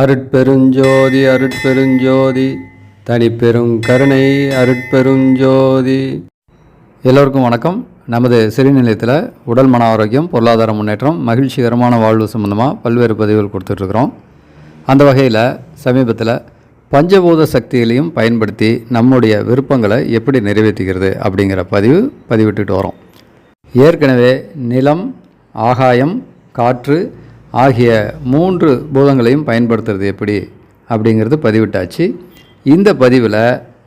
அருட்பெருஞ்சோதி அருட்பெருஞ்சோதி தனிப்பெரும் கருணை அருட்பெருஞ்சோதி. எல்லோருக்கும் வணக்கம். நமது சிறுநிலையத்தில் உடல் மன ஆரோக்கியம் பொருளாதார முன்னேற்றம் மகிழ்ச்சிகரமான வாழ்வு சம்மந்தமாக பல்வேறு பதிவுகள் கொடுத்துட்ருக்குறோம். அந்த வகையில் சமீபத்தில் பஞ்சபூத சக்திகளையும் பயன்படுத்தி நம்முடைய விருப்பங்களை எப்படி நிறைவேற்றிக்கிறது அப்படிங்கிற பதிவு பதிவிட்டுட்டு வரோம். ஏற்கனவே நிலம் ஆகாயம் காற்று ஆகிய மூன்று பூதங்களையும் பயன்படுத்துறது எப்படி? அப்படிங்கிறது பதிவிட்டாச்சு. இந்த பதிவில்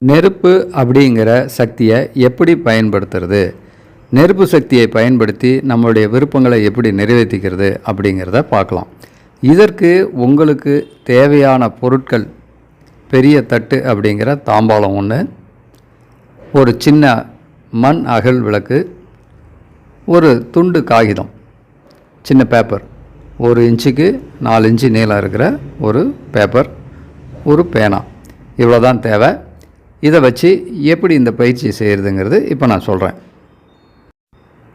நெருப்பு அப்படிங்கிற சக்தியை எப்படி பயன்படுத்துறது? நெருப்பு சக்தியை பயன்படுத்தி நம்மளுடைய விருப்பங்களை எப்படி நிறைவேற்றிக்கிறது அப்படிங்கிறத பார்க்கலாம். இதற்கு உங்களுக்கு தேவையான பொருட்கள் பெரிய தட்டு அப்படிங்கிற தாம்பாளம் ஒன்று ஒரு சின்ன மண் அகல் விளக்கு ஒரு துண்டு காகிதம் சின்ன பேப்பர் ஒரு இன்ச்சுக்கு நாலு இன்ச்சு நீளம் இருக்கிற ஒரு பேப்பர் ஒரு பேனா. இவ்வளோ தான் தேவை. இதை வச்சு எப்படி இந்த பயிற்சியை செய்கிறதுங்கிறது இப்போ நான் சொல்கிறேன்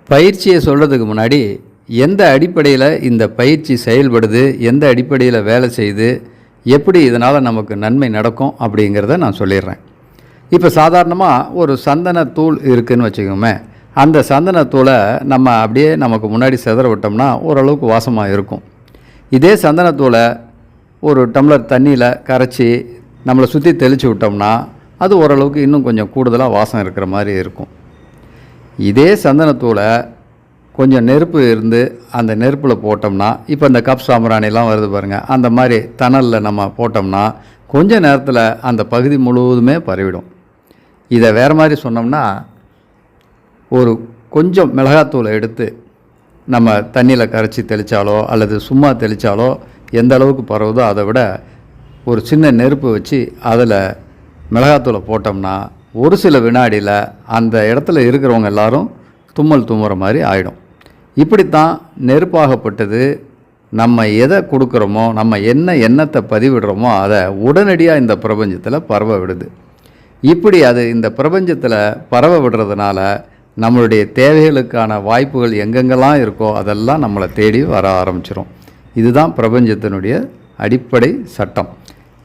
பயிற்சியை சொல்கிறதுக்கு முன்னாடி எந்த அடிப்படையில் இந்த பயிற்சி செயல்படுது எந்த அடிப்படையில் வேலை செய்யுது எப்படி இதனால் நமக்கு நன்மை நடக்கும் அப்படிங்கிறத நான் சொல்லிடுறேன். இப்போ சாதாரணமாக ஒரு சந்தன தூள் இருக்குதுன்னு வச்சுக்கோமே அந்த சந்தனத்தூளை நம்ம அப்படியே நமக்கு முன்னாடி செதற விட்டோம்னா ஓரளவுக்கு வாசமாக இருக்கும். இதே சந்தனத்தூளை ஒரு டம்ளர் தண்ணியில் கரைச்சி நம்மளை சுற்றி தெளித்து விட்டோம்னா அது ஓரளவுக்கு இன்னும் கொஞ்சம் கூடுதலாக வாசம் இருக்கிற மாதிரி இருக்கும். இதே சந்தனத்தூளை கொஞ்சம் நெருப்பு இருந்து அந்த நெருப்பில் போட்டோம்னா இப்போ இந்த கப் சாம்பிராணிலாம் வருது பாருங்கள் அந்த மாதிரி தணலில் நம்ம போட்டோம்னா கொஞ்ச நேரத்தில் அந்த பகுதி முழுவதுமே பரவிடும். இதை வேறு மாதிரி சொன்னோம்னா ஒரு கொஞ்சம் மிளகாத்தூளை எடுத்து நம்ம தண்ணியில் கரைச்சி தெளித்தாலோ அல்லது சும்மா தெளித்தாலோ எந்த அளவுக்கு பரவுதோ அதை விட ஒரு சின்ன நெருப்பு வச்சு அதில் மிளகாத்தூளை போட்டோம்னா ஒரு சில வினாடியில் அந்த இடத்துல இருக்கிறவங்க எல்லாரும் தும்மல் தும்முற மாதிரி ஆகிடும் இப்படித்தான் நெருப்பாகப்பட்டது நம்ம எதை கொடுக்குறோமோ நம்ம என்ன எண்ணத்தை பதிவிடுறோமோ அதை உடனடியாக இந்த பிரபஞ்சத்தில் பரவ விடுது. இப்படி அது இந்த பிரபஞ்சத்தில் பரவ விடுறதுனால நம்மளுடைய தேவைகளுக்கான வாய்ப்புகள் எங்கெங்கெல்லாம் இருக்கோ அதெல்லாம் நம்மளை தேடி வர ஆரம்பிச்சிடும் இதுதான் பிரபஞ்சத்தினுடைய அடிப்படை சட்டம்.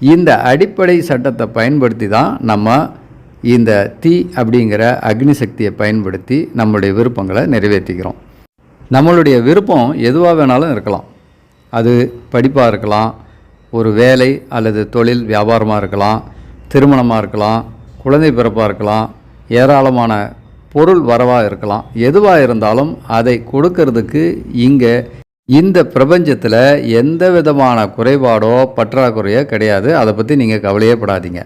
இந்த அடிப்படை சட்டத்தை பயன்படுத்தி தான் நம்ம இந்த தீ அப்படிங்கிற அக்னி சக்தியை பயன்படுத்தி நம்மளுடைய விருப்பங்களை நிறைவேற்றிக்கிறோம். நம்மளுடைய விருப்பம் எதுவாக வேணாலும் இருக்கலாம். அது படிப்பாக இருக்கலாம் ஒரு வேலை அல்லது தொழில் வியாபாரமாக இருக்கலாம் திருமணமாக இருக்கலாம் குழந்தை பிறப்பாக இருக்கலாம் ஏராளமான பொருள் வரவாக இருக்கலாம். எதுவாக இருந்தாலும் அதை கொடுக்கறதுக்கு இங்கே இந்த பிரபஞ்சத்தில் எந்த விதமான குறைபாடோ பற்றாக்குறையோ கிடையாது. அதை பற்றி நீங்கள் கவலையே படாதீங்க.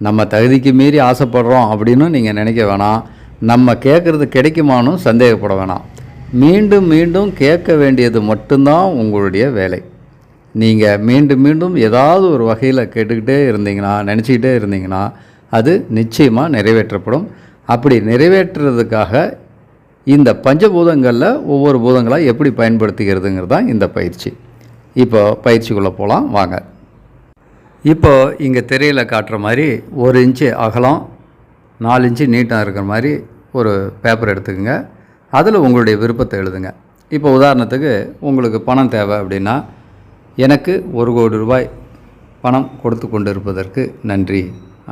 நம்ம தகுதிக்கு மீறி ஆசைப்படுறோம் அப்படின்னு நீங்கள் நினைக்க வேணாம். நம்ம கேட்குறது கிடைக்குமானும் சந்தேகப்பட வேணாம். மீண்டும் மீண்டும் கேட்க வேண்டியது மட்டும்தான் உங்களுடைய வேலை. நீங்கள் மீண்டும் மீண்டும் ஏதாவது ஒரு வகையில் கேட்டுக்கிட்டே இருந்தீங்கன்னா நினச்சிக்கிட்டே இருந்தீங்கன்னா அது நிச்சயமாக நிறைவேற்றப்படும். அப்படி நிறைவேற்றுறதுக்காக இந்த பஞ்சபூதங்களில் ஒவ்வொரு பூதங்களாக எப்படி பயன்படுத்திக்கிறதுங்கிறது தான் இந்த பயிற்சி. இப்போ பயிற்சிக்குள்ளே போகலாம் வாங்க. இப்போ இங்கே திரையில் காட்டுற மாதிரி ஒரு இன்ச்சு அகலம் நாலு இன்ச்சு நீட்டாக இருக்கிற மாதிரி ஒரு பேப்பர் எடுத்துக்கோங்க. அதில் உங்களுடைய விருப்பத்தை எழுதுங்க. இப்போ உதாரணத்துக்கு உங்களுக்கு பணம் தேவை அப்படின்னா எனக்கு ஒரு கோடி ரூபாய் பணம் கொடுத்து கொண்டு இருப்பதற்கு நன்றி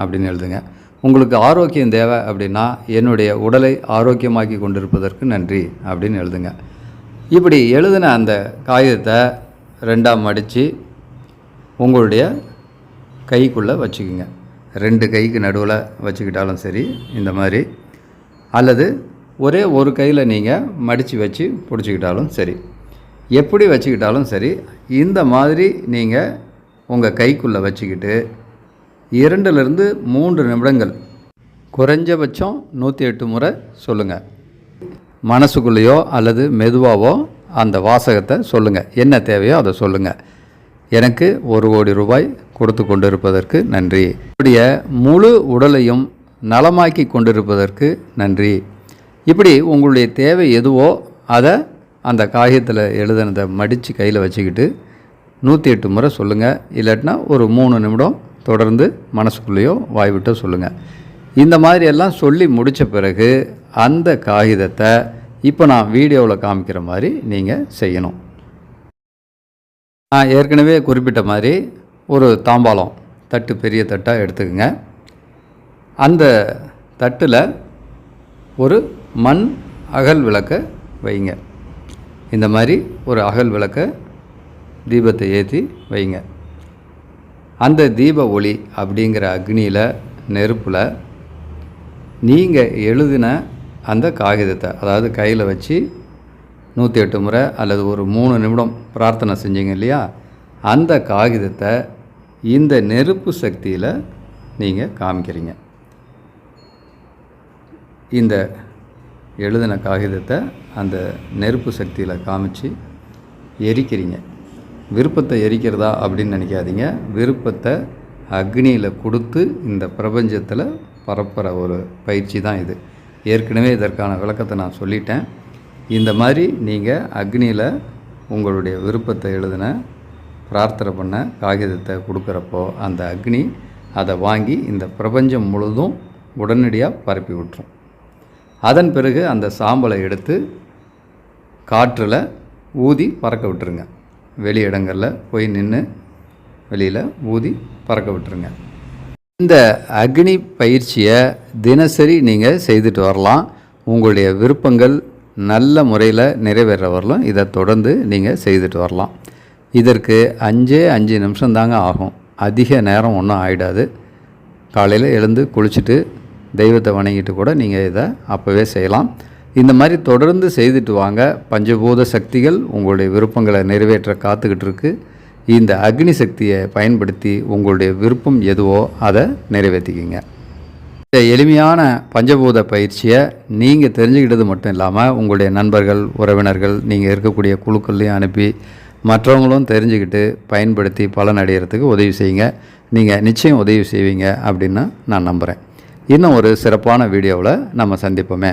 அப்படின்னு எழுதுங்க. உங்களுக்கு ஆரோக்கியம் தேவை அப்படின்னா என்னுடைய உடலை ஆரோக்கியமாக்கி கொண்டிருப்பதற்கு நன்றி அப்படின்னு எழுதுங்க. இப்படி எழுதின அந்த காகிதத்தை ரெண்டாக மடித்து உங்களுடைய கைக்குள்ளே வச்சுக்கோங்க. ரெண்டு கைக்கு நடுவில் வச்சுக்கிட்டாலும் சரி இந்த மாதிரி. அல்லது ஒரே ஒரு கையில் நீங்கள் மடித்து வச்சு பிடிச்சிக்கிட்டாலும் சரி. எப்படி வச்சுக்கிட்டாலும் சரி இந்த மாதிரி நீங்கள் உங்கள் கைக்குள்ளே வச்சுக்கிட்டு இரண்டுலேருந்து மூன்று நிமிடங்கள். குறைஞ்சபட்சம் நூற்றி எட்டு முறை சொல்லுங்கள் மனசுக்குள்ளேயோ அல்லது மெதுவாகவோ அந்த வாசகத்தை சொல்லுங்கள் என்ன தேவையோ அதை சொல்லுங்கள் எனக்கு ஒரு கோடி ரூபாய் கொடுத்து கொண்டிருப்பதற்கு நன்றி. என்னுடைய முழு உடலையும் நலமாக்கி கொண்டிருப்பதற்கு நன்றி. இப்படி உங்களுடைய தேவை எதுவோ அதை அந்த காகிதத்தில் எழுதுனதை மடித்து கையில் வச்சுக்கிட்டு நூற்றி எட்டு முறை சொல்லுங்கள் இல்லாட்டினா ஒரு மூணு நிமிடம் தொடர்ந்து மனசுக்குள்ளேயோ வாய்விட்டோ சொல்லுங்கள் இந்த மாதிரி எல்லாம் சொல்லி முடித்த பிறகு அந்த காகிதத்தை இப்போ நான் வீடியோவில் காமிக்கிற மாதிரி நீங்கள் செய்யணும். நான் ஏற்கனவே குறிப்பிட்ட மாதிரி ஒரு தாம்பாளம் தட்டு பெரிய தட்டாக எடுத்துக்கோங்க. அந்த தட்டில் ஒரு மண் அகல் விளக்கை வைங்க. இந்த மாதிரி ஒரு அகல் விளக்கை தீபத்தை ஏற்றி வைங்க. அந்த தீப ஒளி அப்படிங்கிற அக்னியில் நெருப்பில் நீங்கள் எழுதின அந்த காகிதத்தை அதாவது கையில் வச்சு நூற்றி எட்டு முறை அல்லது ஒரு மூணு நிமிடம் பிரார்த்தனை செஞ்சீங்க இல்லையா? அந்த காகிதத்தை இந்த நெருப்பு சக்தியில் நீங்கள் காமிக்கிறீங்க. இந்த எழுதின காகிதத்தை அந்த நெருப்பு சக்தியில் காமிச்சு எரிக்கிறீங்க. விருப்பத்தை எரிக்கிறதா அப்படின்னு நினைக்காதீங்க. விருப்பத்தை அக்னியில் கொடுத்து இந்த பிரபஞ்சத்தில் பரப்புகிற ஒரு பயிற்சி தான் இது. ஏற்கனவே இதற்கான விளக்கத்தை நான் சொல்லிட்டேன். இந்த மாதிரி நீங்கள் அக்னியில் உங்களுடைய விருப்பத்தை எழுதின பிரார்த்தனை பண்ண காகிதத்தை கொடுக்குறப்போ அந்த அக்னி அதை வாங்கி இந்த பிரபஞ்சம் முழுதும் உடனடியாக பரப்பி விட்டுரும். அதன் பிறகு அந்த சாம்பலை எடுத்து காற்றில் ஊதி பறக்க விட்டுருங்க. வெளி இடங்களில் போய் நின்று வெளியில் ஊதி பறக்க விட்டுருங்க. இந்த அக்னி பயிற்சியை தினசரி நீங்கள் செய்துட்டு வரலாம். உங்களுடைய விருப்பங்கள் நல்ல முறையில் நிறைவேற வரலாம் இதை தொடர்ந்து நீங்கள் செய்துட்டு வரலாம். இதற்கு அஞ்சே அஞ்சு நிமிஷம் தாங்க ஆகும். அதிக நேரம் ஒன்றும் ஆகிடாது காலையில் எழுந்து குளிச்சுட்டு தெய்வத்தை வணங்கிட்டு கூட நீங்கள் இதை அப்போவே செய்யலாம். இந்த மாதிரி தொடர்ந்து செய்துட்டு வாங்க. பஞ்சபூத சக்திகள் உங்களுடைய விருப்பங்களை நிறைவேற்ற காத்துக்கிட்டு இருக்கு. இந்த அக்னி சக்தியை பயன்படுத்தி உங்களுடைய விருப்பம் எதுவோ அதை நிறைவேற்றிக்கிங்க. இந்த எளிமையான பஞ்சபூத பயிற்சியை நீங்கள் தெரிஞ்சுக்கிட்டது மட்டும் இல்லாமல் உங்களுடைய நண்பர்கள் உறவினர்கள் நீங்கள் இருக்கக்கூடிய குழுக்கள்லையும் அனுப்பி மற்றவங்களும் தெரிஞ்சுக்கிட்டு பயன்படுத்தி பலன் அடைகிறதுக்கு உதவி செய்யுங்க. நீங்கள் நிச்சயம் உதவி செய்வீங்க அப்படின்னு நான் நம்புகிறேன் இன்னும் ஒரு சிறப்பான வீடியோவில் நம்ம சந்திப்போமே.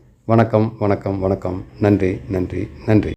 வணக்கம் வணக்கம் வணக்கம். நன்றி நன்றி நன்றி.